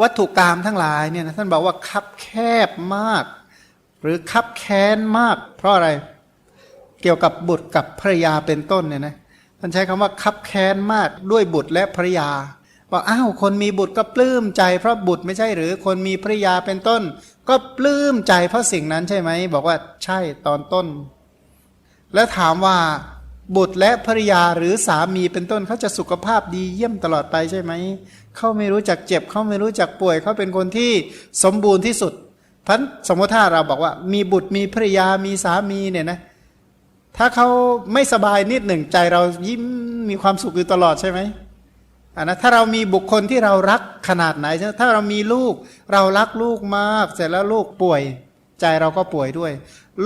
วัตถุกรรมทั้งหลายเนี่ยนะท่านบอกว่าคับแคบมาก หรือคับแค้นมาก เพราะอะไรเกี่ยวกับบุตรกับภรยาเป็นต้นเนี่ยนะท่านใช้คำว่าคับแค้นมากด้วยบุตรและภรยาบอกอ้าวคนมีบุตรก็ปลื้มใจเพราะบุตรไม่ใช่หรือ คนมีภรยาเป็นต้น ก็ปลื้มใจเพราะสิ่งนั้นใช่ไหมบอกว่าใช่ตอนต้น แล้วถามว่า บุตรและภรรยาหรือสามีเป็นต้นเขาจะสุขภาพดีเยี่ยมตลอดไปใช่ไหม เขาไม่รู้จักเจ็บ เขาไม่รู้จักป่วย เขาเป็นคนที่สมบูรณ์ที่สุดพันสมมติถ้าเราบอกว่า มีบุตรมีภรรยามีสามีเนี่ยนะ ถ้าเขาไม่สบายนิดหนึ่งใจเรายิ้มมีความสุขอยู่ตลอดใช่ไหมอ่านะถ้าเรามีบุคคลที่เรารักขนาดไหนใช่ถ้าเรามีลูกเรารักลูกมาก เสร็จแล้วลูกป่วย ใจเราก็ป่วยด้วย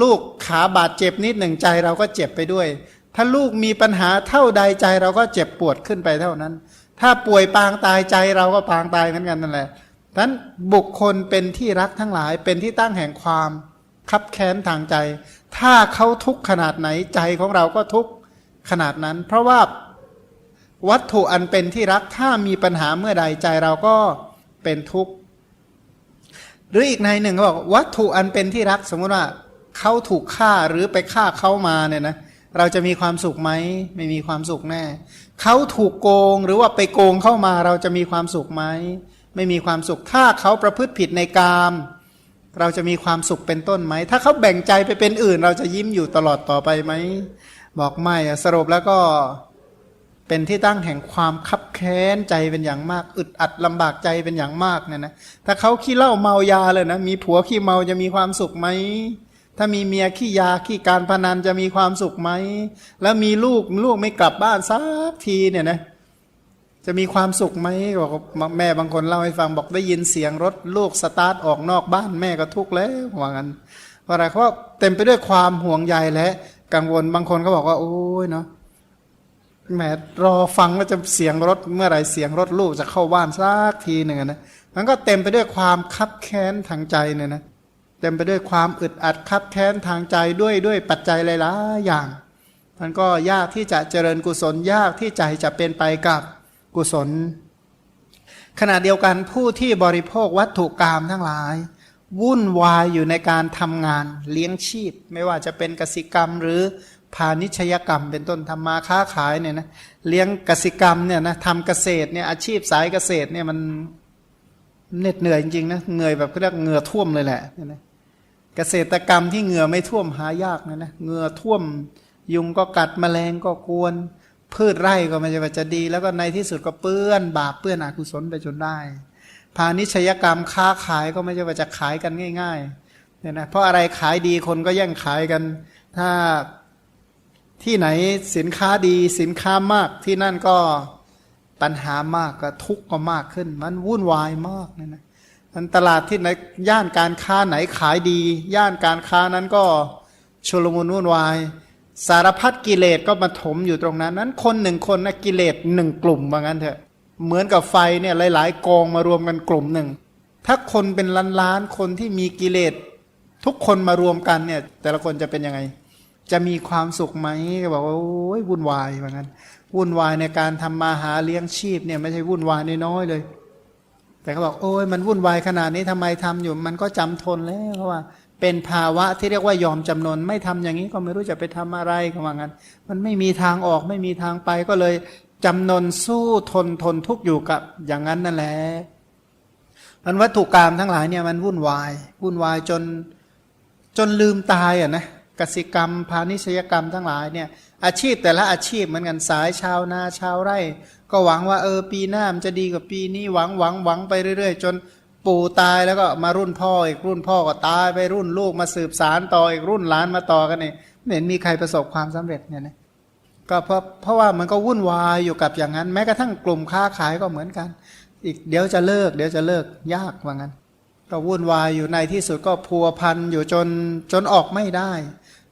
ลูกขาบาดเจ็บนิดหนึ่งใจเราก็เจ็บไปด้วย ถ้าลูกมีปัญหาเท่าใดใจเราก็เจ็บปวดขึ้นไปเท่านั้น ถ้าป่วยปางตายใจเราก็ปางตายเหมือนกันนั่นแหละดังนั้นบุคคลเป็นที่รักทั้งหลายเป็นที่ตั้งแห่งความคับแค้นทางใจ ถ้าเขาทุกข์ขนาดไหนใจของเราก็ทุกข์ขนาดนั้น เพราะว่าวัตถุอันเป็นที่รักถ้ามีปัญหาเมื่อใดใจเราก็เป็นทุกข์หรืออีกในหนึ่งเขาบอกวัตถุอันเป็นที่รักสมมติว่าเขาถูกฆ่าหรือไปฆ่าเขามาเนี่ยนะเเราจะมีความสุขไหมไม่มีความสุขแน่เขาถูกโกงหรือว่าไปโกงเข้ามาเราจะมีความสุขไหมไม่มีความสุขถ้าเขาประพฤติผิดในกาม เราจะมีความสุขเป็นต้นไหม ถ้าเขาแบ่งใจไปเป็นอื่น เราจะยิ้มอยู่ตลอดต่อไปไหม บอกไม่อะสรุปแล้วก็เป็นที่ตั้งแห่งความคับแค้นใจเป็นอย่างมาก อึดอัดลำบากใจเป็นอย่างมากเนี่ยนะถ้าเขาขี้เหล้าเมายาเลยนะมีผัวขี้เมาจะมีความสุขไหม ถ้ามีเมียขี้ยาขี้การพนันจะมีความสุขไหม แล้วมีลูกลูกไม่กลับบ้านสักทีเนี่ยนะ จะมีความสุขไหมบอกแม่บางคนเล่าให้ฟังบอกได้ยินเสียงรถลูกสตาร์ทออกนอกบ้านแม่ก็ทุกข์แล้วว่างั้นเพราะอะไรเพราะเต็มไปด้วยความห่วงใยและกังวลบางคนก็บอกว่า โอ้ยเนาะแหมรอฟังว่าจะเสียงรถเมื่อไหร่เสียงรถลูกจะเข้าบ้านสักทีหนึ่งนะมันก็เต็มไปด้วยความคับแค้นทางใจเนี่ยนะ เต็มไปด้วยความอึดอัดคับแค้นทางใจด้วยด้วยปัจจัยหลายๆอย่างมันก็ยากที่จะเจริญกุศลยากที่ใจจะเป็นไปกับกุศล ขณะเดียวกันผู้ที่บริโภควัตถุกรรมทั้งหลาย วุ่นวายอยู่ในการทำงานเลี้ยงชีพ ไม่ว่าจะเป็นกสิกรรมหรือพาณิชยกรรม เป็นต้นทำมาค้าขายเนี่ยนะเลี้ยงกสิกรรมเนี่ยนะทำเกษตรเนี่ยอาชีพสายเกษตรเนี่ยมันเหน็ดเหนื่อยจริงๆนะเหนื่อยแบบเรียกเหงื่อท่วมเลยแหละนะ เกษตรกรรมที่เหงื่อไม่ท่วมหายากนะนะเหงื่อท่วมยุงก็กัดแมลงก็กวน พืชไร่ก็ไม่ใช่ว่าจะดี แล้วก็ในที่สุดก็เปื้อน บาปเปื้อนอกุศลไปจนได้ พาณิชยกรรมค้าขายก็ไม่ใช่ว่าจะขายกันง่ายๆเนี่ยนะเพราะอะไรขายดีคนก็แย่งขายกัน ถ้าที่ไหนสินค้าดีสินค้ามากที่นั่นก็ปัญหามากก็ทุกข์ก็มากขึ้น มันวุ่นวายมากเนี่ยนะ มันตลาดที่ไหนย่านการค้าไหนขายดี ย่านการค้านั้นก็ชุลมุนวุ่นวาย สารพัดกิเลสก็มาถมอยู่ตรงนั้น นั้นคนหนึ่งคนนะกิเลสหนึ่งกลุ่มว่างั้นเถอะ เหมือนกับไฟเนี่ยหลาย ๆ กองมารวมกันกลุ่มหนึ่ง ถ้าคนเป็นล้านๆคนที่มีกิเลสทุกคนมารวมกันเนี่ย แต่ละคนจะเป็นยังไง จะมีความสุขไหมก็บอกว่าโอ้ยวุ่นวายว่างั้น วุ่นวายในการทำมาหาเลี้ยงชีพเนี่ยไม่ใช่วุ่นวายน้อยๆเลย แต่เขาบอกโอ้ยมันวุ่นวายขนาดนี้ทำไมทำอยู่ มันก็จำทนแล้วเพราะว่า เป็นภาวะที่เรียกว่ายอมจำนนไม่ทำอย่างนี้ก็ไม่รู้จะไปทำอะไรเขาว่างั้น มันไม่มีทางออกไม่มีทางไปก็เลยจำนนสู้ทนทนทุกอยู่กับอย่างนั้นนั่นแหละมันวัตถุกรรมทั้งหลายเนี่ยมันวุ่นวาย วุ่นวายจนจนลืมตายอะนะ กสิกรรม พาณิชยกรรมทั้งหลายเนี่ยอาชีพแต่ละอาชีพเหมือนกันสายชาวนาชาวไร่ ก็หวังว่าเออปีหน้ามันจะดีกว่าปีนี้หวังหวังหวังไปเรื่อย ๆ จนปู่ตายแล้วก็มารุ่นพ่ออีกรุ่นพ่อก็ตายไปรุ่นลูกมาสืบสารต่ออีกรุ่นหลานมาต่อกันนี่ไม่เห็นมีใครประสบความสำเร็จเนี่ยนะก็เพราะเพราะว่ามันก็วุ่นวายอยู่กับอย่างนั้น แม้กระทั่งกลุ่มค้าขายก็เหมือนกัน อีกเดี๋ยวจะเลิก เดี๋ยวจะเลิกยากว่างั้น ก็วุ่นวายอยู่ในที่สุดก็พัวพันอยู่จนจนออกไม่ได้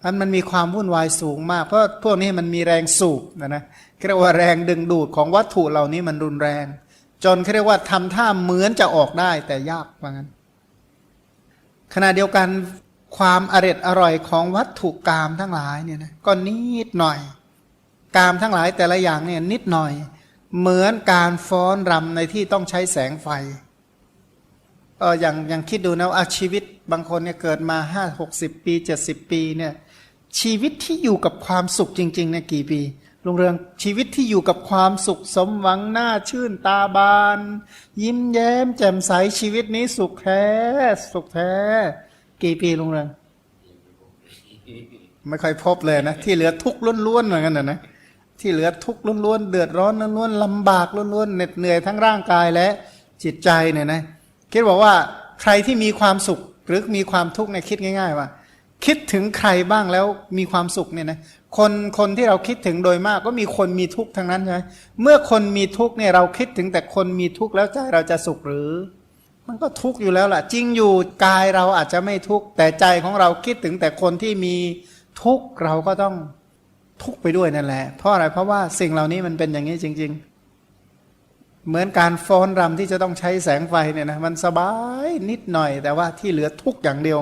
อันมันมีความวุ่นวายสูงมาก เพราะพวกนี้มันมีแรงสูบนะนะเรียกว่าแรงดึงดูดของวัตถุเหล่านี้มันรุนแรง จนเรียกว่าทำท่าเหมือนจะออกได้แต่ยากว่างั้น ขณะเดียวกันความอร็ดอร่อยของวัตถุกรรมทั้งหลายเนี่ยนะก็นิดหน่อยกามทั้งหลายแต่ละอย่างเนี่ยนิดหน่อย เหมือนการฟ้อนรำในที่ต้องใช้แสงไฟเอออย่างอย่างคิดดูนะว่าชีวิตบางคนเนี่ยเกิดมาห้าหกสิบปีเจ็ดสิบปีเนี่ย ชีวิตที่อยู่กับความสุขจริงๆเนี่ยกี่ปีลุงเรืองชีวิตที่อยู่กับความสุขสมหวังหน้าชื่นตาบาน ยิ้มแย้ม แจ่มใสชีวิตนี้สุขแท้ สุขแท้ กี่ปีลุงเรืองไม่ค่อยพบเลยนะ ที่เหลือทุกข์ล้วนๆเหมือนกันนะนะที่เหลือทุกข์ล้วนๆเดือดร้อนล้วนๆลำบากล้วนๆเหน็ดเหนื่อยทั้งร่างกายและจิตใจเนี่ยนะคิดบอกว่าใครที่มีความสุขหรือมีความทุกข์เนี่ยคิดง่าย ๆ ว่า คิดถึงใครบ้างแล้วมีความสุขเนี่ยนะคนคนที่เราคิดถึงโดยมากก็มีคนมีทุกข์ทั้งนั้นใช่ไหมเมื่อคนมีทุกข์เนี่ยเราคิดถึงแต่คนมีทุกข์แล้วใจเราจะสุขหรือ มันก็ทุกข์อยู่แล้วล่ะ จริงอยู่กายเราอาจจะไม่ทุกข์แต่ใจของเราคิดถึงแต่คนที่มีทุกข์เราก็ต้องทุกข์ไปด้วยนั่นแหละ เพราะอะไรเพราะว่าสิ่งเหล่านี้มันเป็นอย่างนี้จริง ๆ เหมือนการฟ้อนรำที่จะต้องใช้แสงไฟเนี่ยนะมันสบายนิดหน่อย แต่ว่าที่เหลือทุกข์อย่างเดียว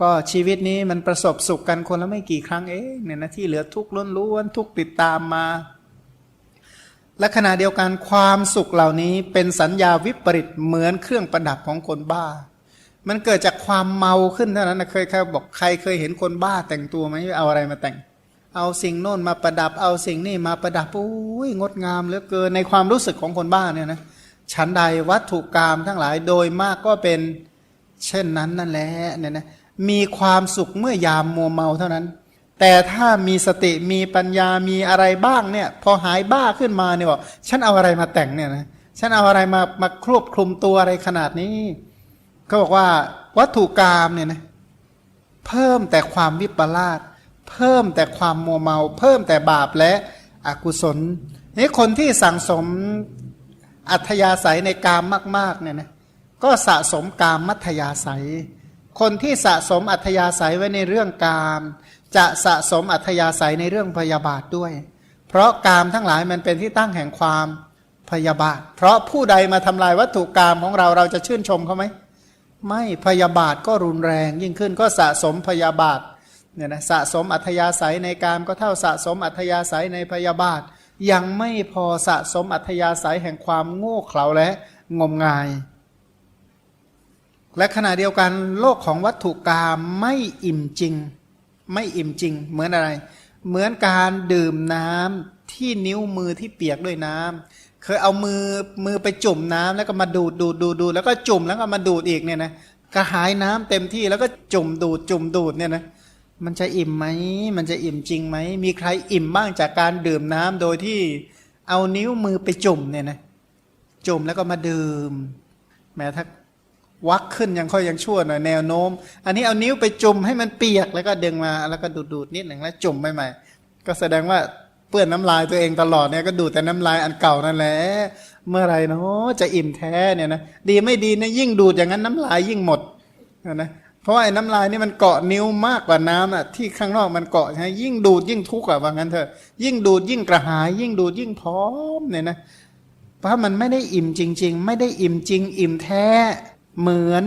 ก็ชีวิตนี้มันประสบสุขกันคนละไม่กี่ครั้งเองเนี่ยนะที่เหลือทุกข์ล้วนทุกติดตามมา และขณะเดียวกันความสุขเหล่านี้เป็นสัญญาวิปริตเหมือนเครื่องประดับของคนบ้า มันเกิดจากความเมาขึ้นเท่านั้นนะเคยใครบอกใครเคยเห็นคนบ้าแต่งตัวไหมเอาอะไรมาแต่ง เอาสิ่งโน้นมาประดับเอาสิ่งนี่มาประดับอุ้ยงดงามเหลือเกินในความรู้สึกของคนบ้าเนี่ยนะชั้นใดวัตถุกรรมทั้งหลายโดยมากก็เป็นเช่นนั้นนั่นแหละเนี่ยนะ มีความสุขเมื่อยามมัวเมาเท่านั้น แต่ถ้ามีสติมีปัญญามีอะไรบ้างเนี่ย พอหายบ้าขึ้นมาเนี่ยบอกฉันเอาอะไรมาแต่งเนี่ยนะฉันเอาอะไรมามาครอบคลุมตัวอะไรขนาดนี้เขาบอกว่าวัตถุกรรมเนี่ยนะเพิ่มแต่ความวิปลาสเพิ่มแต่ความมัวเมา เพิ่มแต่บาปและอกุศลนี่คนที่สั่งสมอัธยาศัยในกามมาก ๆ เนี่ยนะก็สะสมกามมัธยาศัย คนที่สะสมอัธยาศัยไว้ในเรื่องกาม จะสะสมอัธยาศัยในเรื่องพยาบาทด้วย เพราะกามทั้งหลายมันเป็นที่ตั้งแห่งความพยาบาท เพราะผู้ใดมาทำลายวัตถุกรรมของเราเราจะชื่นชมเขาไหม ไม่พยาบาทก็รุนแรง ยิ่งขึ้นก็สะสมพยาบาทเนี่ยนะสะสมอัธยาศัยในกามก็เท่าสะสมอัธยาศัยในพยาบาท ยังไม่พอสะสมอัธยาศัยแห่งความโง่เขลาและงมงาย และขณะเดียวกันโลกของวัตถุกรรมไม่อิ่มจริง ไม่อิ่มจริง เหมือนอะไร เหมือนการดื่มน้ำที่นิ้วมือที่เปียกด้วยน้ำเคยเอามือมือไปจุ่มน้ำแล้วก็มาดูดดูดดูดดูแล้วก็จุ่มแล้วก็มาดูดอีกเนี่ยนะกระหายน้ำเต็มที่แล้วก็จุ่มดูดจุ่มดูดเนี่ยนะมันจะอิ่มไหม มันจะอิ่มจริงไหม มีใครอิ่มบ้างจากการดื่มน้ำโดยที่เอานิ้วมือไปจุ่มเนี่ยนะ จุ่มแล้วก็มาดื่ม แม้ถ้า วักขึ้นยังค่อยยังชั่วหน่อยแนวโน้ม อันนี้เอานิ้วไปจุ่มให้มันเปียกแล้วก็ดึงมาแล้วก็ดูดดูดนิดหนึ่งแล้วจุ่มใหม่ๆก็แสดงว่าเปื้อนน้ำลายตัวเองตลอดเนี่ยก็ดูดแต่น้ำลายอันเก่านั่นแหละเมื่อไรเนาะจะอิ่มแท้เนี่ยนะดีไม่ดีเนะยิ่งดูดอย่างนั้นน้ำลายยิ่งหมดนะเพราะไอ้น้ำลายนี่มันเกาะนิ้วมากกว่าน้ำอะที่ข้างนอกมันเกาะใช่ยิ่งดูดยิ่งทุกข์อะว่างั้นเถอะยิ่งดูดยิ่งกระหาย ยิ่งดูดยิ่งพร้อมเนี่ยนะเพราะมันไม่ได้อิ่มจริง ๆ ไม่ได้อิ่มจริง อิ่มแท้ เหมือน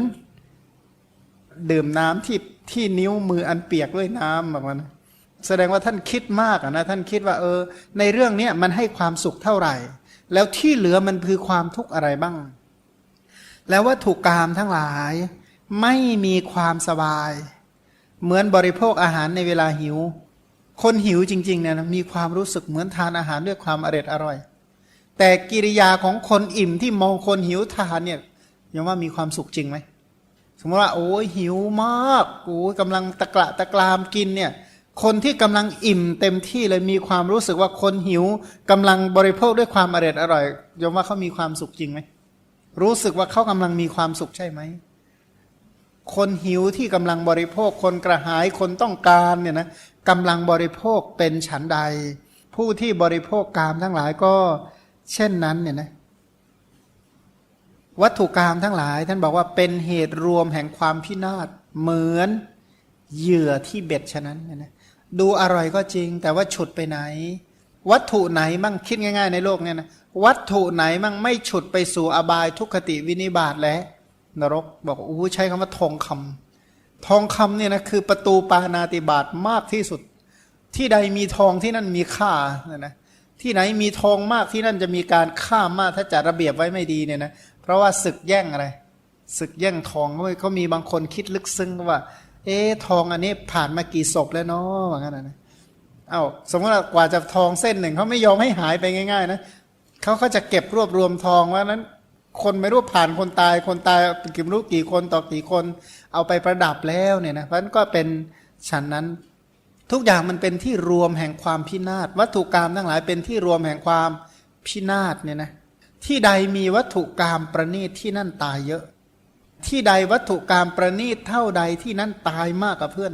ดื่มน้ำที่ที่นิ้วมืออันเปียกด้วยน้ำแบบนั้นแสดงว่าท่านคิดมากนะ ท่านคิดว่าเออ ในเรื่องนี้มันให้ความสุขเท่าไหร่ แล้วที่เหลือมันคือความทุกข์อะไรบ้าง แล้ววัตถุกรรมทั้งหลาย ไม่มีความสบาย เหมือนบริโภคอาหารในเวลาหิว คนหิวจริงๆเนี่ยมีความรู้สึกเหมือนทานอาหารด้วยความอร่อยอร่อย แต่กิริยาของคนอิ่มที่มองคนหิวทานเนี่ย ยังว่ามีความสุขจริงไหมสมมติว่า โอ้ยหิวมากโอ้ยกำลังตะกละตะกรามกินเนี่ย คนที่กำลังอิ่มเต็มที่เลยมีความรู้สึกว่าคนหิวกำลังบริโภคด้วยความอร่อยอร่อยยอมว่าเขามีความสุขจริงไหมรู้สึกว่าเขากำลังมีความสุขใช่ไหมคนหิวที่กำลังบริโภค คนกระหายคนต้องการเนี่ยนะกำลังบริโภคเป็นฉันใด ผู้ที่บริโภคกามทั้งหลายก็ เช่นนั้นเนี่ยนะ วัตถุกรรมทั้งหลาย ท่านบอกว่าเป็นเหตุรวมแห่งความพินาศเหมือนเหยื่อที่เบ็ดฉะนั้นนะดูอร่อยก็จริง แต่ว่าฉุดไปไหน วัตถุไหนมั่งคิดง่าย ๆ ในโลกเนี่ยนะวัตถุไหนมั่งไม่ฉุดไปสู่อบายทุกขติวินิบาตและนรก บอกอู้ใช้คำว่าทองคำทองคำเนี่ยนะคือประตูปานาติบาตมากที่สุด ที่ใดมีทองที่นั่นมีค่านะนะที่ไหนมีทองมากที่นั่นจะมีการฆ่ามากถ้าจัดระเบียบไว้ไม่ดีเนี่ยนะ เพราะว่าศึกแย่งอะไรศึกแย่งทองเขาเขามีบางคนคิดลึกซึ้งว่า เอ๊ทองอันนี้ผ่านมากี่ศพแล้วเนาะว่างั้นนะเอา้าสมมติว่ากว่าจะทองเส้นหนึ่งเขาไม่ยอมให้หายไปง่าย ๆ นะเขาเขาจะเก็บรวบรวมทองว่านั้น คนไม่รู้ผ่านคนตายคนตายกี่รู้กี่คนต่อกี่คน เอาไปประดับแล้วเนี่ยนะเพราะฉะนั้นก็เป็นฉันนั้นทุกอย่างมันเป็นที่รวมแห่งความพินาศวัตถุกรรมทั้งหลายเป็นที่รวมแห่งความพินาศเนี่ยนะ ที่ใดมีวัตถุกรรมประณีตที่นั่นตายเยอะ ที่ใดวัตถุกรรมประณีตเท่าใดที่นั่นตายมากกับเพื่อน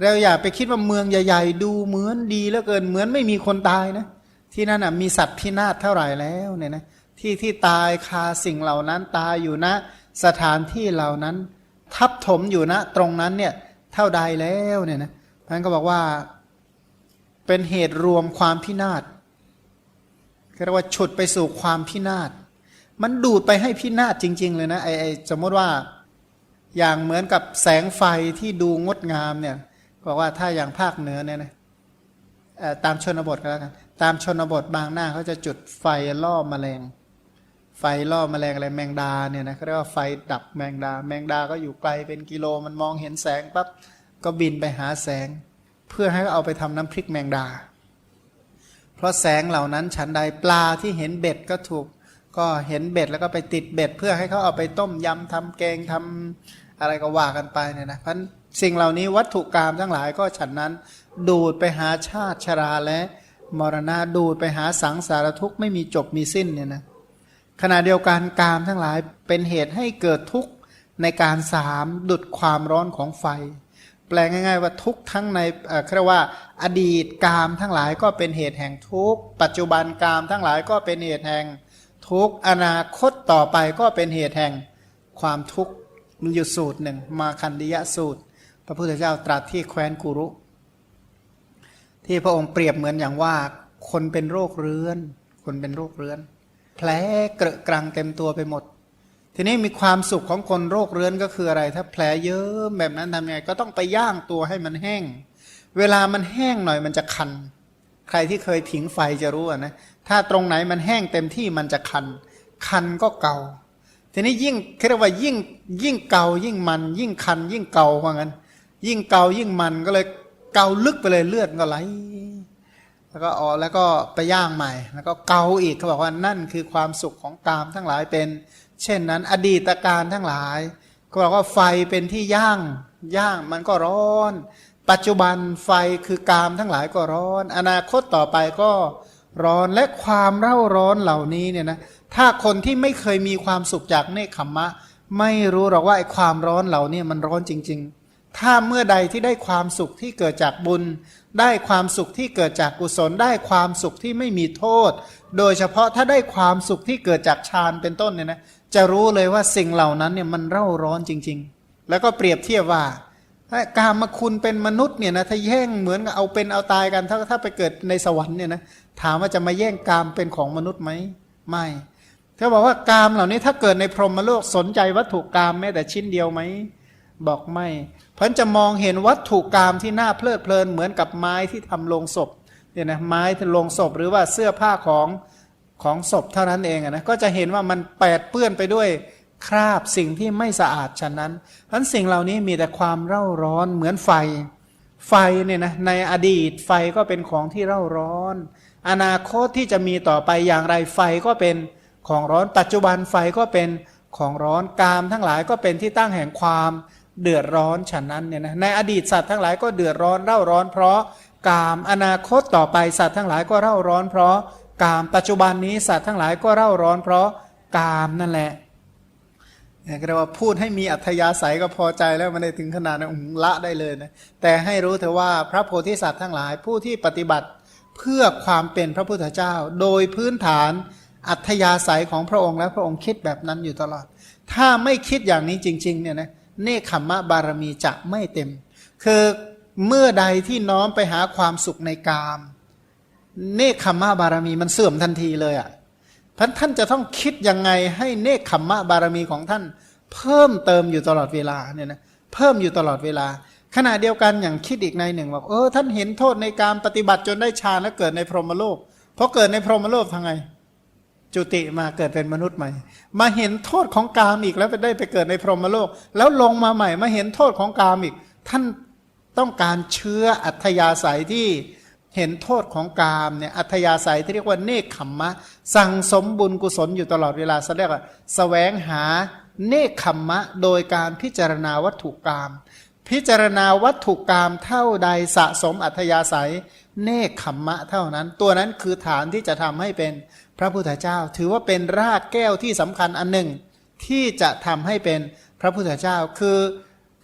เราอย่าไปคิดว่าเมืองใหญ่ ๆ ดูเหมือนดีเหลือเกินเหมือนไม่มีคนตายนะ ที่นั่นอะมีสัตว์พินาศเท่าไหร่แล้วเนี่ยนะที่ที่ตายคาสิ่งเหล่านั้นตายอยู่นะ สถานที่เหล่านั้น ทับถมอยู่นะ ตรงนั้นเนี่ยเท่าใดแล้วเนี่ยนะท่านก็บอกว่า เป็นเหตุรวมความพินาศ เรียกว่าฉุดไปสู่ความพินาศ มันดูดไปให้พินาศจริง ๆ เลยนะไอไอสมมติว่าอย่างเหมือนกับแสงไฟที่ดูงดงามเนี่ยบอกว่าถ้าอย่างภาคเหนือเนี่ยนะตามชนบทก็แล้วกันตามชนบทบางหน้าเขาจะจุดไฟล่อแมลง ไฟล่อแมลงอะไรแมงดาเนี่ยนะเขาเรียกว่าไฟดับแมงดา แมงดาก็อยู่ไกลเป็นกิโลมันมองเห็นแสงปั๊บก็บินไปหาแสง เพื่อให้เอาไปทำน้ำพริกแมงดา เพราะแสงเหล่านั้นฉันใดปลาที่เห็นเบ็ดก็ถูก ก็เห็นเบ็ดแล้วก็ไปติดเบ็ด เพื่อให้เขาเอาไปต้มยำทำแกงทำอะไรก็ว่ากันไปเนี่ยนะพราะสิ่งเหล่านี้วัตถุกรรมทั้งหลายก็ฉันนั้น ดูดไปหาชาติชราและมรณะดูดไปหาสังสารทุกข์ไม่มีจบมีสิ้นเนี่ยนะขณะเดียวกันกามทั้งหลายเป็นเหตุให้เกิดทุกข์ในการสามดุดความร้อนของไฟ แปลง่าย ๆ ว่าทุกทั้งในเอ่อเรียกว่า อดีตกามทั้งหลายก็เป็นเหตุแห่งทุกปัจจุบันกามทั้งหลายก็เป็นเหตุแห่งทุกอนาคตต่อไปก็เป็นเหตุแห่งความทุกข์มีอยู่สูตรหนึ่งมาคันดิยะสูตร พระพุทธเจ้าตรัสที่แคว้นกุรุ ที่พระองค์เปรียบเหมือนอย่างว่า คนเป็นโรคเรื้อน คนเป็นโรคเรื้อน แผลเกระกรังเต็มตัวไปหมด ทีนี้มีความสุขของคนโรคเรื้อนก็คืออะไร ถ้าแผลเยอะแบบนั้นทำยังไง ก็ต้องไปย่างตัวให้มันแห้ง เวลามันแห้งหน่อยมันจะคัน ใครที่เคยผิงไฟจะรู้นะถ้าตรงไหนมันแห้งเต็มที่มันจะคัน คันก็เกาทีนี้ยิ่งเรียกว่ายิ่งยิ่งเกายิ่งมัน ยิ่งคัน ยิ่งเกาว่างั้น ยิ่งเกายิ่งมันก็เลยเกาลึกไปเลยเลือดก็ไหลแล้วก็ออแล้วก็ไปย่างใหม่ แล้วก็เกาอีกเขาบอกว่านั่นคือความสุขของกามทั้งหลายเป็น เช่นนั้น อดีตการทั้งหลาย ก็บอกว่าไฟเป็นที่ย่างย่างมันก็ร้อน ปัจจุบันไฟคือกามทั้งหลายก็ร้อน อนาคตต่อไปก็ร้อนและความเร่าร้อนเหล่านี้เนี่ยนะถ้าคนที่ไม่เคยมีความสุขจากเนคขมมะ ไม่รู้หรอกว่าไอ้ความร้อนเหล่านี้มันร้อนจริง ๆ ถ้าเมื่อใดที่ได้ความสุขที่เกิดจากบุญ ได้ความสุขที่เกิดจากกุศล ได้ความสุขที่ไม่มีโทษ โดยเฉพาะถ้าได้ความสุขที่เกิดจากฌานเป็นต้นเนี่ยนะ จะรู้เลยว่าสิ่งเหล่านั้นเนี่ยมันเร่าร้อนจริง ๆ แล้วก็เปรียบเทียบว่า ถ้ากามมาคุณเป็นมนุษย์เนี่ยนะถ้าแย่งเหมือนกับเอาเป็นเอาตายกันถ้าถ้าไปเกิดในสวรรค์เนี่ยนะถามว่าจะมาแย่งกามเป็นของมนุษย์ไหมไม่เขาบอกว่ากามเหล่านี้ถ้าเกิดในพรหมโลกสนใจวัตถุกามแม้แต่ชิ้นเดียวไหมบอกไม่เพราะจะมองเห็นวัตถุกามที่น่าเพลิดเพลินเหมือนกับไม้ที่ทำโลงศพเนี่ยนะไม้ที่โลงศพหรือว่าเสื้อผ้าของ ของศพเท่านั้นเองนะก็จะเห็นว่ามันแปดเปื้อนไปด้วยคราบสิ่งที่ไม่สะอาดฉะนั้นเพราะสิ่งเหล่านี้มีแต่ความเร่าร้อนเหมือนไฟ ไฟเนี่ยนะในอดีตไฟก็เป็นของที่เร่าร้อน อนาคตที่จะมีต่อไปอย่างไรไฟก็เป็นของร้อนปัจจุบันไฟก็เป็นของร้อนกามทั้งหลายก็เป็นที่ตั้งแห่งความเดือดร้อนฉะนั้นเนี่ยนะในอดีตสัตว์ทั้งหลายก็เดือดร้อนเร่าร้อน เพราะกามอนาคตต่อไปสัตว์ทั้งหลายก็เร่าร้อนเพราะ กามปัจจุบันนี้สัตว์ทั้งหลายก็เร่าร้อนเพราะกามนั่นแหละเรียกว่าพูดให้มีอัธยาศัยก็พอใจแล้วมันได้ถึงขนาดนั้นองละได้เลยนะแต่ให้รู้เถอะว่าพระโพธิสัตว์ทั้งหลายผู้ที่ปฏิบัติเพื่อความเป็นพระพุทธเจ้า โดยพื้นฐานอัธยาศัยของพระองค์และพระองค์คิดแบบนั้นอยู่ตลอด ถ้าไม่คิดอย่างนี้จริงๆเนี่ยนะเนคขมมะบารมีจะไม่เต็ม คือเมื่อใดที่น้อมไปหาความสุขในกาม เนคขมมะบารมีมันเสื่อมทันทีเลยอะ่ะท่านท่านจะต้องคิดยังไงให้เนคขมมะบารมีของท่าน เพิ่มเติมอยู่ตลอดเวลาเนี่ยนะเพิ่มอยู่ตลอดเวลา ขณะเดียวกันอย่างคิดอีกในหนึ่งบอกเออท่านเห็นโทษในการปฏิบัติจนได้ฌานแล้วเกิดในพรหมโลกเพราะเกิดในพรหมโลกทางไงจจุติมาเกิดเป็นมนุษย์ใหม่ มาเห็นโทษของกามอีกแล้วไปได้ไปเกิดในพรหมโลก แล้วลงมาใหม่มาเห็นโทษของกามอีก ท่านต้องการเชื้ออัธยาศัยที่ เห็นโทษของกามเนี่ยอัธยาศัยที่เรียกว่าเนคขมมะ สั่งสมบุญกุศลอยู่ตลอดเวลาแสดงว่าแสวงหาเนคขมมะ โดยการพิจารณาวัตถุกรรมพิจารณาวัตถุกรรมเท่าใดสะสมอัธยาศัย เนคขมมะเท่านั้น ตัวนั้นคือฐานที่จะทำให้เป็นพระพุทธเจ้า ถือว่าเป็นรากแก้วที่สำคัญอันหนึ่ง ที่จะทำให้เป็นพระพุทธเจ้าคือ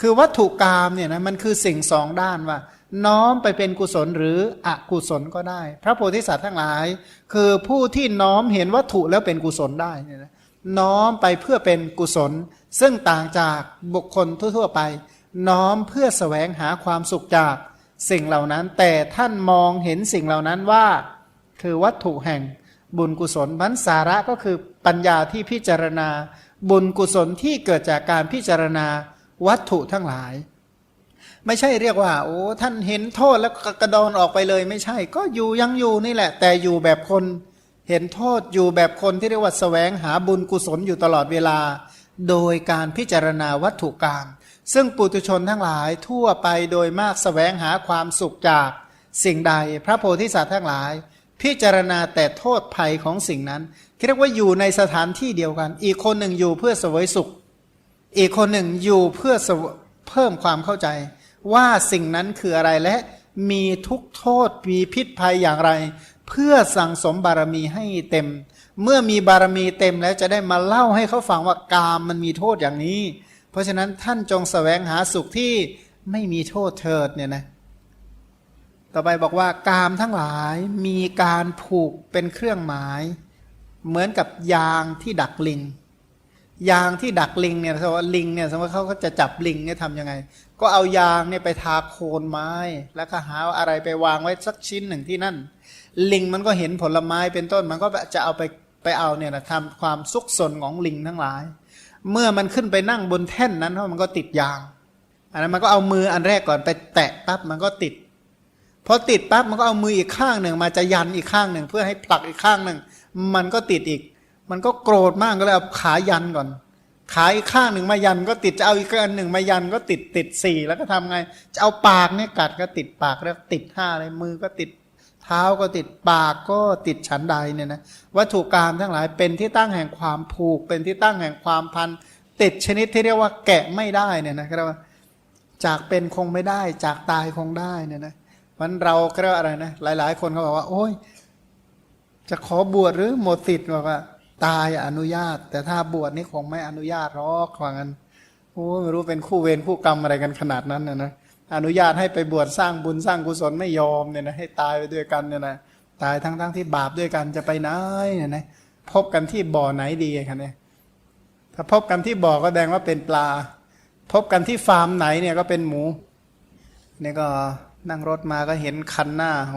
คือวัตถุกรรมเนี่ยนะมันคือสิ่งสองด้านว่า น้อมไปเป็นกุศลหรืออกุศลก็ได้ พระโพธิสัตว์ทั้งหลาย คือผู้ที่น้อมเห็นวัตถุแล้วเป็นกุศลได้น้อมไปเพื่อเป็นกุศล ซึ่งต่างจากบุคคลทั่วๆไป น้อมเพื่อแสวงหาความสุขจากสิ่งเหล่านั้น แต่ท่านมองเห็นสิ่งเหล่านั้นว่า คือวัตถุแห่งบุญกุศลพันสาระก็คือปัญญาที่พิจารณา บุญกุศลที่เกิดจากการพิจารณาวัตถุทั้งหลาย ไม่ใช่เรียกว่า โอ้ท่านเห็นโทษแล้วก็กระดอนออกไปเลย ไม่ใช่ ก็อยู่ยังอยู่นี่แหละ แต่อยู่แบบคนเห็นโทษอยู่แบบคนที่เรียกว่าแสวงหาบุญกุศลอยู่ตลอดเวลา โดยการพิจารณาวัตถุกรรมซึ่งปุถุชนทั้งหลายทั่วไปโดยมากแสวงหาความสุขจากสิ่งใด พระโพธิสัตว์ทั้งหลาย พิจารณาแต่โทษภัยของสิ่งนั้นเรียกว่าอยู่ในสถานที่เดียวกัน อีกคนหนึ่งอยู่เพื่อเสวยสุข อีกคนหนึ่งอยู่เพื่อเพิ่มความเข้าใจ ว่าสิ่งนั้นคืออะไรและมีทุกโทษมีพิษภัยอย่างไร เพื่อสั่งสมบารมีให้เต็ม เมื่อมีบารมีเต็มแล้วจะได้มาเล่าให้เขาฟังว่ากามมันมีโทษอย่างนี้ เพราะฉะนั้นท่านจงสแสวงหาสุขที่ไม่มีโทษเถิดเนี่ยนะต่อไปบอกว่ากามทั้งหลายมีการผูกเป็นเครื่องหมาย เหมือนกับยางที่ดักลิงยางที่ดักลิงเนี่ยสมมติว่าลิงเนี่ยสมมติเขาก็จะจับลิงเนี่ยทำยังไง ก็เอายางเนี่ยไปทาโคนไม้ แล้วก็หาอะไรไปวางไว้สักชิ้นหนึ่งที่นั่น ลิงมันก็เห็นผลไม้เป็นต้นมันก็จะเอาไปไปเอาเนี่ยนะทำความสุกสนของลิงทั้งหลาย เมื่อมันขึ้นไปนั่งบนแท่นนั้นมันก็ติดยางอันนั้นมันก็เอามืออันแรกก่อนไปแตะปั๊บมันก็ติดพอติดปั๊บมันก็เอามืออีกข้างหนึ่งมาจะยันอีกข้างหนึ่ง เพื่อให้ผลักอีกข้างหนึ่ง มันก็ติดอีก มันก็โกรธมากก็เลยเอาขายันก่อน ขาอีกข้างหนึ่งมายันก็ติดจะเอาอีกอันหนึ่งมายันก็ติดติดสี่แล้วก็ทำไง จะเอาปากเนี่ยกัดก็ติดปากแล้วติดห้าเลยมือก็ติดเท้าก็ติดปากก็ติดฉันใดเนี่ยนะวัตถุกรรมทั้งหลายเป็นที่ตั้งแห่งความผูก เป็นที่ตั้งแห่งความพันติดชนิดที่เรียกว่าแกะไม่ได้เนี่ยนะก็เรียกว่าจากเป็นคงไม่ได้ จากตายคงได้เนี่ยนะมันเราก็เรียกว่าอะไรนะหลาย ๆ คนเขาบอกว่า โอ้ย จะขอบวชหรือหมดสิทธิ์บอกว่า ตายอนุญาต แต่ถ้าบวชนี่คงไม่อนุญาตหรอกว่างั้นโอ้ไม่รู้เป็นคู่เวรคู่กรรมอะไรกันขนาดนั้นนะนะอนุญาตให้ไปบวชสร้างบุญสร้างกุศลไม่ยอมเนี่ยนะให้ตายไปด้วยกันเนี่ยนะตายทั้งๆทที่บาปด้วยกันจะไปไหนเนี่ยนะพบกันที่บ่อไหนดีกันเนี่ยถ้าพบกันที่บ่อก็แดงว่าเป็นปลา พบกันที่ฟาร์มไหนเนี่ยก็เป็นหมูเนี่ยก็นั่งรถมาก็เห็นคันหน้าโห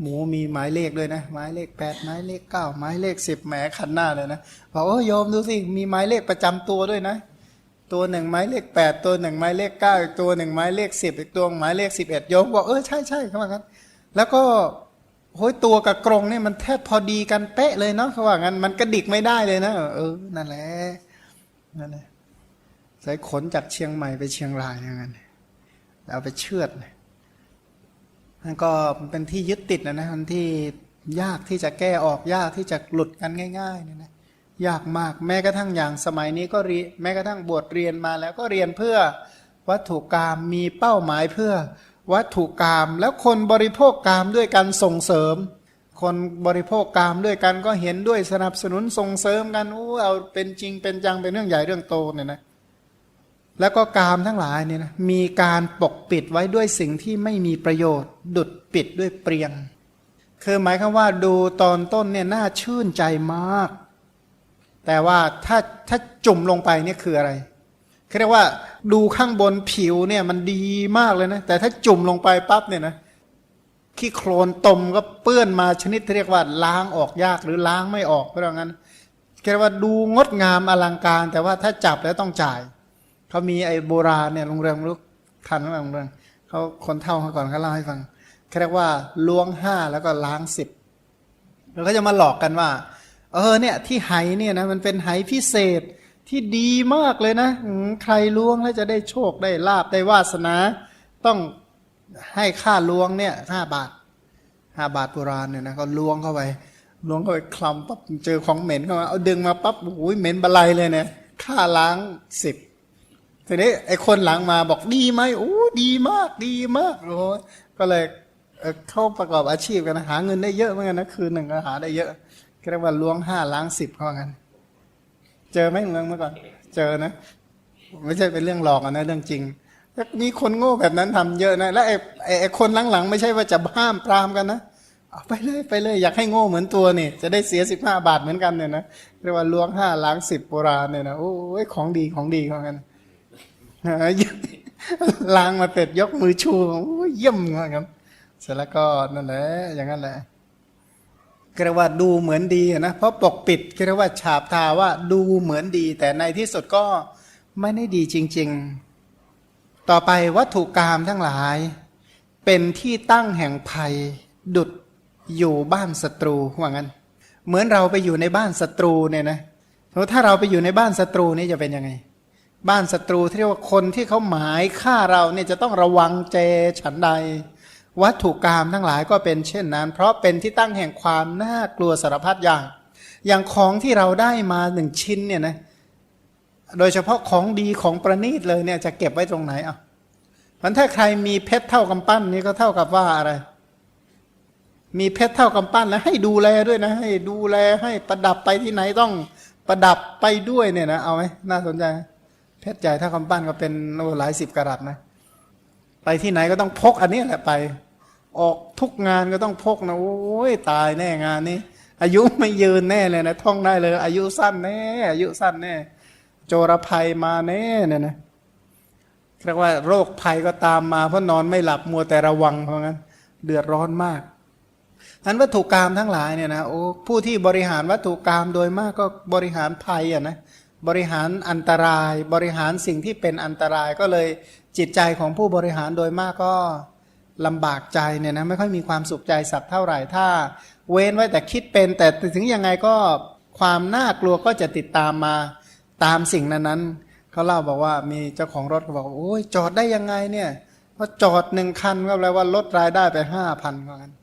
หมูมีหมายเลขด้วยนะหมายเลขแปดหมายเลขเก้าหมายเลขสิบแหมคันหน้าเลยนะบอกโอ้โยมดูสิมีหมายเลขประจำตัวด้วยนะ ตัวหนึ่งหมายเลขแปดตัวหนึ่งหมายเลขเก้าอีกตัวหนึ่งหมายเลขสิบอีกตัวหมายเลขสิบเอ็ดโยมบอกเออใช่ใช่เขาว่างั้นแล้วก็โอ้ยตัวกับกรงเนี่ยมันแทบพอดีกันเป๊ะเลยเนาะเขาว่างั้นมันกระดิกไม่ได้เลยนะเออนั่นแหละนั่นแหละใส่ขนจากเชียงใหม่ไปเชียงรายอย่างนั้นเอาไปเชือด นั่นก็เป็นที่ยึดติดนะนะมันที่ยากที่จะแก้ออกยากที่จะหลุดกันง่ายๆเนี่ยนะยากมากแม้กระทั่งอย่างสมัยนี้ก็รีแม้กระทั่งบวชเรียนมาแล้วก็เรียนเพื่อวัตถุกรรมมีเป้าหมายเพื่อวัตถุกรรมแล้วคนบริโภคกรรมด้วยกันส่งเสริม คนบริโภคกรรมด้วยกันก็เห็นด้วยสนับสนุนส่งเสริมกันอู้เอาเป็นจริงเป็นจังเป็นเรื่องใหญ่เรื่องโตเนี่ยนะ แล้วก็กามทั้งหลายเนี่ยนะมีการปกปิดไว้ด้วยสิ่งที่ไม่มีประโยชน์ ดุดปิดด้วยเปรียง คือหมายควาว่าดูตอนต้นเนี่ยน่าชื่นใจมาก แต่ว่าถ้าถ้าจุ่มลงไปเนี่ยคืออะไรเขาเรียกว่าดูข้างบนผิวเนี่ยมันดีมากเลยนะ แต่ถ้าจุ่มลงไปปั๊บเนี่ยนะขี้โคลนตมก็เปื้อนมาชนิดที่เรียกว่าล้างออกยากหรือล้างไม่ออกเพราะงั้นเรียกว่าดูงดงามอลังการ แต่ว่าถ้าจับแล้วต้องจ่าย เขามีไอ้โบราณเนี่ยโรงเรียนลูกทันไหมโรงเรียนเขาคนเท่าเขาก่อนเขาเล่าให้ฟังเขาเรียกว่าล้วงห้าแล้วก็ล้างสิบแล้วก็จะมาหลอกกันว่า เออเนี่ยที่ไหเนี่ยนะมันเป็นไหพิเศษที่ดีมากเลยนะใครล้วงแล้วจะได้โชคได้ลาบได้วาสนา ต้องให้ค่าล้วงเนี่ยห้าบาทห้าบาทโบราณเนี่ยนะก็ล้วงเข้าไปล้วงเข้าไปคลำปั๊บเจอของเหม็นเข้ามาเอาดึงมาปั๊บโอ้ยเหม็นบะไลเลยเนี่ยค่าล้างสิบ ทีนี้ไอ้คนหลังมาบอกดีไหมโอ้ดีมากดีมากโอ้ก็เลยเข้าประกอบอาชีพกันหาเงินได้เยอะเหมือนกันนะคืนหนึ่งก็หาได้เยอะเรียกว่าล้วงห้าล้างสิบเข้ากันเจอไหมเมืองเมื่อก่อน เจอนะ ไม่ใช่เป็นเรื่องหลอกนะเรื่องจริงมีคนโง่แบบนั้นทำเยอะนะ แล้วไอ้ไอ้ไอ้คนหลังๆ ไม่ใช่ว่าจะห้ามปรามกันนะเอาไปเลยไปเลยอยากให้โง่เหมือนตัวนี่จะได้เสียสิบห้าบาทเหมือนกันเนี่ยนะเรียกว่าล้วงห้าล้างสิบโบราณเนี่ยนะโอ้ยของดีของดีของกัน ล้างมาเป็ดยกมือชูเยี่ยมเหมือนกันเสร็จแล้วก็นั่นแหละอย่างนั้นแหละก็เรียกว่าดูเหมือนดีนะเพราะปกปิดก็เรียกว่าฉาบทาว่าดูเหมือนดี แต่ในที่สุดก็ไม่ได้ดีจริง ๆ ต่อไปวัตถุกรรมทั้งหลาย เป็นที่ตั้งแห่งภัย ดุดอยู่บ้านศัตรูว่างั้น เหมือนเราไปอยู่ในบ้านศัตรูเนี่ยนะถ้าเราไปอยู่ในบ้านศัตรูนี่จะเป็นยังไง บ้านศัตรูที่เรียกว่าคนที่เขาหมายฆ่าเราเนี่ยจะต้องระวังเจฉันใด วัตถุกรรมทั้งหลายก็เป็นเช่นนั้น เพราะเป็นที่ตั้งแห่งความน่ากลัวสารพัดอย่าง อย่างของที่เราได้มาหนึ่งชิ้นเนี่ยนะโดยเฉพาะของดีของประณีตเลยเนี่ยจะเก็บไว้ตรงไหนอะมันถ้าใครมีเพชรเท่ากำปั้นนี่ก็เท่ากับว่าอะไร มีเพชรเท่ากำปั้นแล้วให้ดูแลด้วยนะ ให้ดูแลให้ประดับไปที่ไหนต้องประดับไปด้วยเนี่ยนะเอาไหมน่าสนใจ เพชรใหญ่เท่ากำปั้นก็เป็นโอ้หลายสิบกะรัตนะ ไปที่ไหนก็ต้องพกอันนี้แหละไป ออกทุกงานก็ต้องพกนะโอ้ยตายแน่งานนี้ อายุไม่ยืนแน่เลยนะท่องได้เลย อายุสั้นแน่ อายุสั้นแน่ โจรภัยมาแน่เนี่ยนะเรียกว่าโรคภัยก็ตามมาเพราะนอนไม่หลับมัวแต่ระวังเพราะงั้น เดือดร้อนมากอันวัตถุกรรมทั้งหลายเนี่ยนะโอ้ผู้ที่บริหารวัตถุกรรมโดยมากก็บริหารภัยอะนะ บริหารอันตราย บริหารสิ่งที่เป็นอันตรายก็เลยจิตใจของผู้บริหารโดยมากก็ลำบากใจเนี่ยนะไม่ค่อยมีความสุขใจสักเท่าไหร่ถ้า เว้นไว้แต่คิดเป็น แต่ถึงยังไงก็ความน่ากลัวก็จะติดตามมาตามสิ่งนั้นนั้นเขาเล่าบอกว่ามีเจ้าของรถเขาบอกโอ้ยจอดได้ยังไงเนี่ยว่าจอดหนึ่งคันก็แปลว่าลดรายได้ไปห้าพันว่างั้น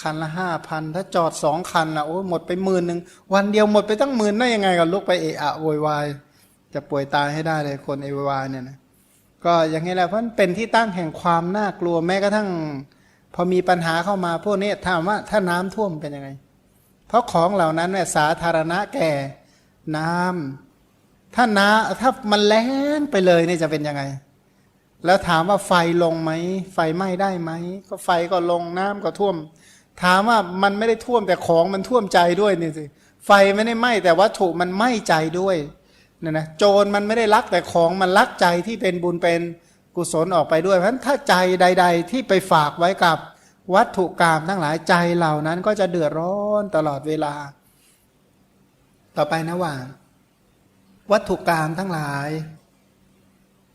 คันละห้าพันถ้าจอดสองคันนะโอ้หมดไปหมื่นหนึ่งวันเดียวหมดไปตั้งหมื่นได้ยังไงก็ลุกไปเอะอะโวยวายจะป่วยตายให้ได้เลยคนเอวายเนี่ยนะก็อย่างนี้แหละเพราะเป็นที่ตั้งแห่งความน่ากลัวแม้กระทั่ง พอมีปัญหาเข้ามาพวกนี้ถามว่าถ้าน้ำท่วมเป็นยังไง เพราะของเหล่านั้นเนี่ยสาธารณะแก่น้ำถ้าน้าถ้ามันแล้งไปเลยนี่จะเป็นยังไง แล้วถามว่าไฟลงไหมไฟไหม้ได้ไหมก็ไฟก็ลงน้ำก็ท่วม ถามว่ามันไม่ได้ท่วมแต่ของมันท่วมใจด้วยนี่สิไฟไม่ได้ไหม้แต่วัตถุมันไหม้ใจด้วยเนี่ยนะโจรมันไม่ได้ลักแต่ของมันลักใจที่เป็นบุญเป็นกุศลออกไปด้วยเพราะฉะนั้นถ้าใจใด ๆ ที่ไปฝากไว้กับวัตถุกรรมทั้งหลายใจเหล่านั้นก็จะเดือดร้อนตลอดเวลา ต่อไปนะว่า วัตถุกรรมทั้งหลาย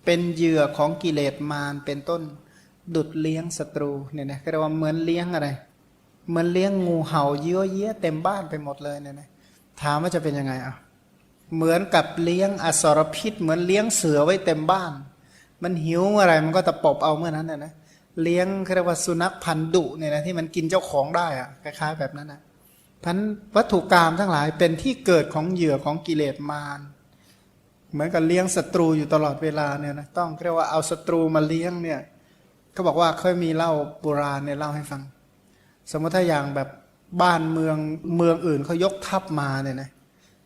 เป็นเหยื่อของกิเลสมารเป็นต้นดุดเลี้ยงศัตรูเนี่ยนะก็เรียกว่าเหมือนเลี้ยงอะไร เหมือนเลี้ยงงูเห่าเยอะเยะเต็มบ้านไปหมดเลยเนี่ยนะถามว่าจะเป็นยังไงอะเหมือนกับเลี้ยงอสรพิษ เหมือนเลี้ยงเสือไว้เต็มบ้าน มันหิวเมื่อไรมันก็ตะปบเอาเมื่อนั้นนะนะเลี้ยงเรียกว่าสุนัขพันธุ์ดุเนี่ยนะที่มันกินเจ้าของได้อะคล้ายๆแบบนั้นนะพันวัตถุกรรมทั้งหลายเป็นที่เกิดของเหยื่อของกิเลสมารเหมือนกับเลี้ยงศัตรูอยู่ตลอดเวลาเนี่ยนะต้องเรียกว่าเอาศัตรูมาเลี้ยงเนี่ยเขาบอกว่าเคยมีเล่าโบราณเนี่ยเล่าให้ฟัง สมมติถ้าอย่างแบบบ้านเมืองเมืองอื่นเขายกทัพมาเนี่ยนะ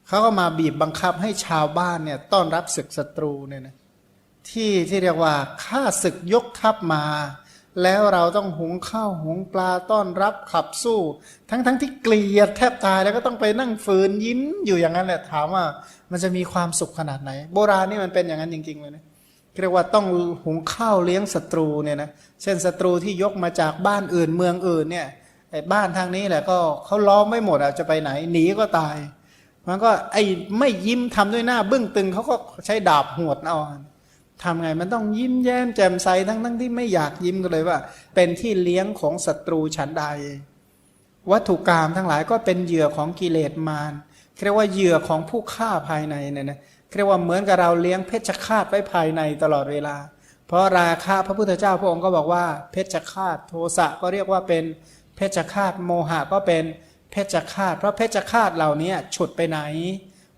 เขาก็มาบีบบังคับให้ชาวบ้านเนี่ยต้อนรับศึกศัตรูเนี่ยนะที่ที่เรียกว่าข้าศึกยกทัพมา แล้วเราต้องหุงข้าวหุงปลาต้อนรับขับสู้ ทั้งทั้งที่เกลียดแทบตายแล้วก็ต้องไปนั่งฝืนยิ้มอยู่อย่างนั้นแหละถามว่ามันจะมีความสุขขนาดไหน โบราณนี่มันเป็นอย่างนั้นจริง ๆ เลยนะเรียกว่าต้องหุงข้าวเลี้ยงศัตรูเนี่ยนะเช่นศัตรูที่ยกมาจากบ้านอื่นเมืองอื่นเนี่ย ไอ้บ้านทางนี้แหละก็เขาล้อมไม่หมดอะจะไปไหนหนีก็ตาย มันก็ไอ้ไม่ยิ้มทำด้วยหน้าบึ้งตึงเขาก็ใช้ดาบหวดเอาทำไงมันต้องยิ้มแย้มแจ่มใสทั้งทั้งที่ไม่อยากยิ้มก็เลยว่า เป็นที่เลี้ยงของศัตรูฉันใด วัตถุกรรมทั้งหลายก็เป็นเหยื่อของกิเลสมารเรียกว่าเหยื่อของผู้ฆ่าภายในเนี่ยนะเรียกว่าเหมือนกับเราเลี้ยงเพชฌฆาตไว้ภายในตลอดเวลา เพราะราคะพระพุทธเจ้าพระองค์ก็บอกว่าเพชฌฆาตโทสะก็เรียกว่าเป็น ชฌฆาตโมหะก็เป็นเพชฌฆาตเพราะเพชฌฆาตเหล่านี้ฉุดไปไหน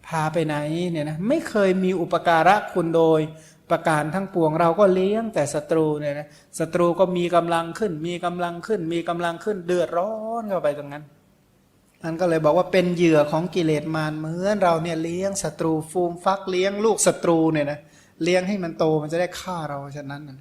พาไปไหนเนี่ยนะไม่เคยมีอุปการะคุณโดยประการทั้งปวงเราก็เลี้ยงแต่ศัตรูเนี่ยนะศัตรูก็มีกำลังขึ้น มีกำลังขึ้น มีกำลังขึ้นเดือดร้อนเข้าไปตรงนั้นอันก็เลยบอกว่าเป็นเหยื่อของกิเลสมารเหมือนเราเนี่ยเลี้ยงศัตรูฟูมฟักเลี้ยงลูกศัตรูเนี่ยนะเลี้ยงให้มันโตมันจะได้ฆ่าเราฉะนั้นนะ